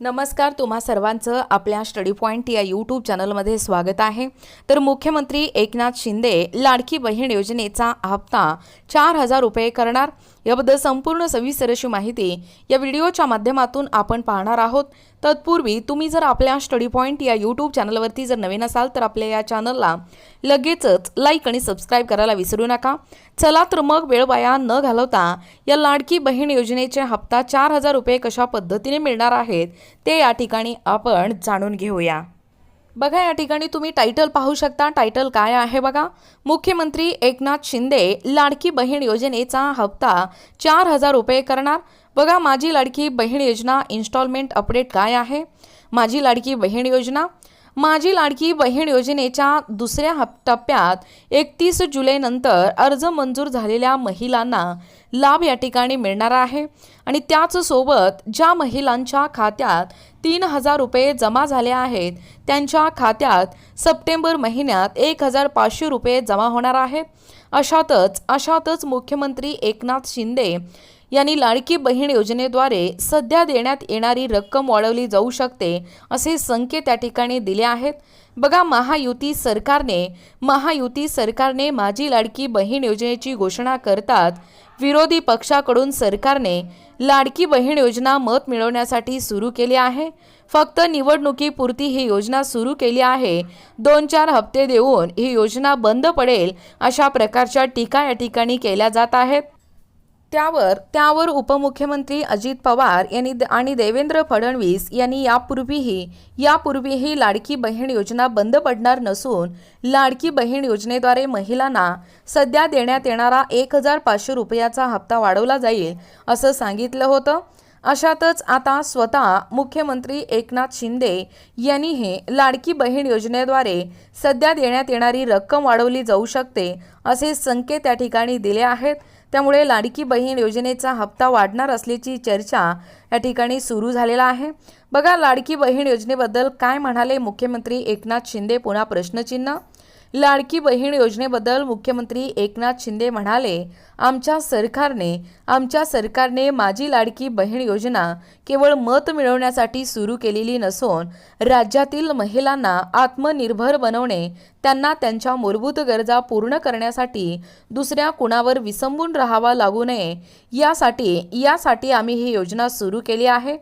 नमस्कार तुम्हा सर्वांचं आपल्या स्टडी पॉईंट या यूट्यूब चॅनलमध्ये स्वागत आहे. तर मुख्यमंत्री एकनाथ शिंदे लाडकी बहीण योजनेचा हप्ता चार हजार रुपये करणार. याबद्दल संपूर्ण सविस्तर अशी माहिती या व्हिडिओच्या माध्यमातून आपण पाहणार आहोत. तत्पूर्वी तुम्ही जर आपल्या स्टडी पॉईंट या यूट्यूब चॅनलवरती जर नवीन असाल तर आपल्या या चॅनलला लगेचच लाईक आणि सबस्क्राईब करायला विसरू नका. चला तर मग वेळ वाया न घालवता या लाडकी बहीण योजनेचे हप्ता चार हजार रुपये कशा पद्धतीने मिळणार आहेत ते या ठिकाणी आपण जाणून घेऊया. बघा या ठिकाणी तुम्ही टायटल पाहू शकता. टायटल काय आहे बघा? मुख्यमंत्री एकनाथ शिंदे लाडकी बहीण योजनेचा हप्ता चार हजार रुपये करणार. बघा माझी लाडकी बहीण योजना इन्स्टॉलमेंट अपडेट काय आहे? माझी लाडकी बहीण योजना माझी लाडकी बहीण योजनेच्या दुसऱ्या टप्प्यात एकतीस जुलैनंतर अर्ज मंजूर झालेल्या महिलांना लाभ या ठिकाणी मिळणार आहे. आणि त्याचसोबत ज्या महिलांच्या खात्यात तीन हजार रुपये जमा झाले आहेत त्यांच्या खात्यात सप्टेंबर महिन्यात एक हजार पाचशे रुपये जमा होणार आहेत अशातच अशातच मुख्यमंत्री एकनाथ शिंदे यांनी लाडकी बहीण योजनेद्वारे सध्या देण्यात येणारी रक्कम वाढवली जाऊ शकते असे संकेत त्या ठिकाणी दिले आहेत. बघा महायुती सरकारने महायुती सरकारने माझी लाडकी बहीण योजनेची घोषणा करतात. विरोधी पक्षाकडून सरकारने लाडकी बहीण योजना मत मिळवण्यासाठी सुरू केली आहे. फक्त निवडणुकीपुरती ही योजना सुरू केली आहे. दोन चार हप्ते देऊन ही योजना बंद पडेल अशा प्रकारच्या टीका या ठिकाणी केल्या जात आहेत. त्यावर त्यावर उपमुख्यमंत्री अजित पवार यांनी द- आणि देवेंद्र फडणवीस यांनी यापूर्वीही यापूर्वीही लाडकी बहीण योजना बंद पडणार नसून लाडकी बहीण योजनेद्वारे महिलांना सध्या देण्यात येणारा एक हजार पाचशे रुपयाचा हप्ता वाढवला जाईल असं सांगितलं होतं. अशातच आता स्वतः मुख्यमंत्री एकनाथ शिंदे यांनी हे लाडकी बहीण योजनेद्वारे सध्या देण्यात येणारी रक्कम वाढवली जाऊ शकते असे संकेत त्या ठिकाणी दिले आहेत. त्यामुळे लाडकी बहीण योजनेचा हप्ता वाढणार असल्याची चर्चा या ठिकाणी सुरू झालेला आहे. बघा लाडकी बहीण योजनेबद्दल काय म्हणाले मुख्यमंत्री एकनाथ शिंदे? पुन्हा प्रश्नचिन्ह. लाडकी बहीण योजनेबद्दल मुख्यमंत्री एकनाथ शिंदे म्हणाले आमच्या सरकारने आमच्या सरकारने माझी लाडकी बहीण योजना केवळ मत मिळवण्यासाठी सुरू केलेली नसून राज्यातील महिलांना आत्मनिर्भर बनवणे त्यांना त्यांच्या मूलभूत गरजा पूर्ण करण्यासाठी दुसऱ्या कुणावर विसंबून राहावा लागू नये यासाठी यासाठी आम्ही ही योजना सुरू केली आहे.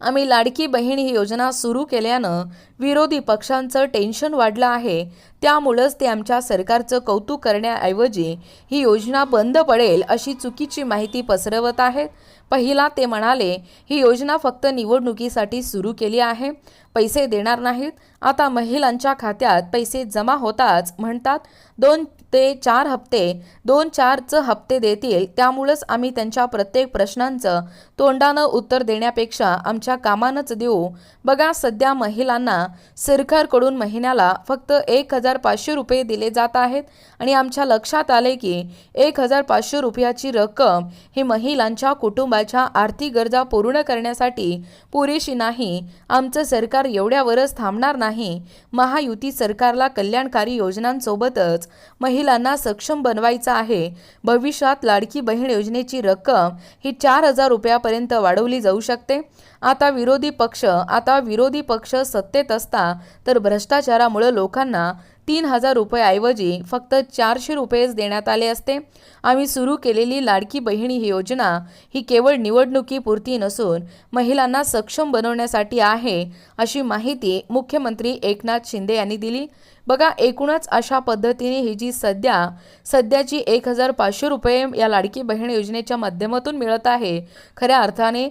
आम्ही लाडकी बहीण ही योजना सुरू केल्यानं विरोधी पक्षांचं टेन्शन वाढलं आहे. त्यामुळंच ते आमच्या सरकारचं कौतुक करण्याऐवजी ही योजना बंद पडेल अशी चुकीची माहिती पसरवत आहेत. पहिला ते म्हणाले ही योजना फक्त निवडणुकीसाठी सुरू केली आहे. पैसे देणार नाहीत. आता महिलांच्या खात्यात पैसे जमा होताच म्हणतात. दोन ते चार हप्ते दोन चारचं हप्ते देतील. त्यामुळंच आम्ही त्यांच्या प्रत्येक प्रश्नांचं तोंडानं उत्तर देण्यापेक्षा आमच्या कामानंच देऊ. बघा सध्या महिलांना सरकारकडून महिन्याला फक्त एक हजार पाचशे रुपये दिले जात आहेत. आणि आमच्या लक्षात आले की एक हजार पाचशे रुपयाची रक्कम ही महिलांच्या कुटुंबाच्या आर्थिक गरजा पूर्ण करण्यासाठी पुरेशी नाही. आमचं सरकार एवढ्यावरच थांबणार नाही. महायुती सरकारला कल्याणकारी योजनांसोबतच महिलांना सक्षम बनवायचं आहे. भविष्यात लाडकी बहीण योजनेची रक्कम ही चार हजार रुपयापर्यंत वाढवली जाऊ शकते. आता विरोधी पक्ष आता विरोधी पक्ष सत्तेत असता तर भ्रष्टाचारामुळे लोकांना तीन हजार रुपयाऐवजी फक्त चारशे रुपयेच देण्यात आले असते. आम्ही सुरू केलेली लाडकी बहिणी ही योजना ही केवळ निवडणुकीपुरती नसून महिलांना सक्षम बनवण्यासाठी आहे अशी माहिती मुख्यमंत्री एकनाथ शिंदे यांनी दिली. बघा एकूणच अशा पद्धतीने ही जी सध्या सध्याची एक हजार पाचशे रुपये या लाडकी बहीण योजनेच्या माध्यमातून मिळत आहे खऱ्या अर्थाने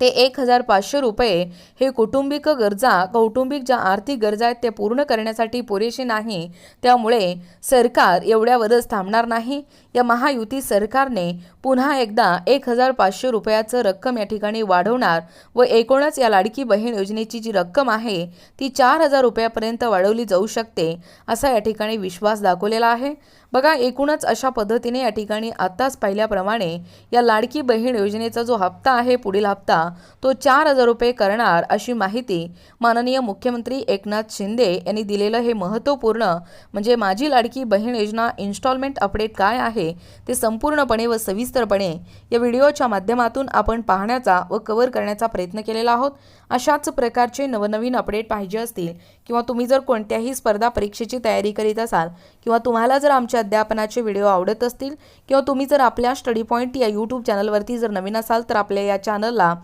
ते एक हजार पाचशे रुपये हे कौटुंबिक गरजा कौटुंबिक ज्या आर्थिक गरजा आहेत ते पूर्ण करण्यासाठी पुरेशी नाही. त्यामुळे सरकार एवढ्यावरच थांबणार नाही. या महायुती सरकारने पुन्हा एकदा एक हजार पाचशे रुपयाचं रक्कम या ठिकाणी वाढवणार व एकूणच या लाडकी बहीण योजनेची जी रक्कम आहे ती चार हजार रुपयापर्यंत वाढवली जाऊ शकते असा या ठिकाणी विश्वास दाखवलेला आहे. बघा एकूणच अशा पद्धतीने या ठिकाणी आत्ताच पाहिल्याप्रमाणे या लाडकी बहीण योजनेचा जो हप्ता आहे पुढील हप्ता तो चार हजार रुपये करणार अशी माहिती माननीय मुख्यमंत्री एकनाथ शिंदे यांनी दिलेलं हे महत्त्वपूर्ण म्हणजे माझी लाडकी बहीण योजना इन्स्टॉलमेंट अपडेट काय आहे ते संपूर्णपणे व सविस्तरपणे या व्हिडिओच्या माध्यमातून आपण पाहण्याचा व कव्हर करण्याचा प्रयत्न केलेला आहोत. अशाच प्रकारचे नवनवीन अपडेट पाहिजे असतील किंवा तुम्ही जर कोणत्याही स्पर्धा परीक्षेची तयारी करीत असाल किंवा तुम्हाला जर आमच्या अध्यापनाचे व्हिडिओ आवडत असतील किंवा तुम्ही जर आपल्या स्टडी पॉईंट या यूट्यूब चॅनलवरती जर नवीन असाल तर आपल्या या चॅनलला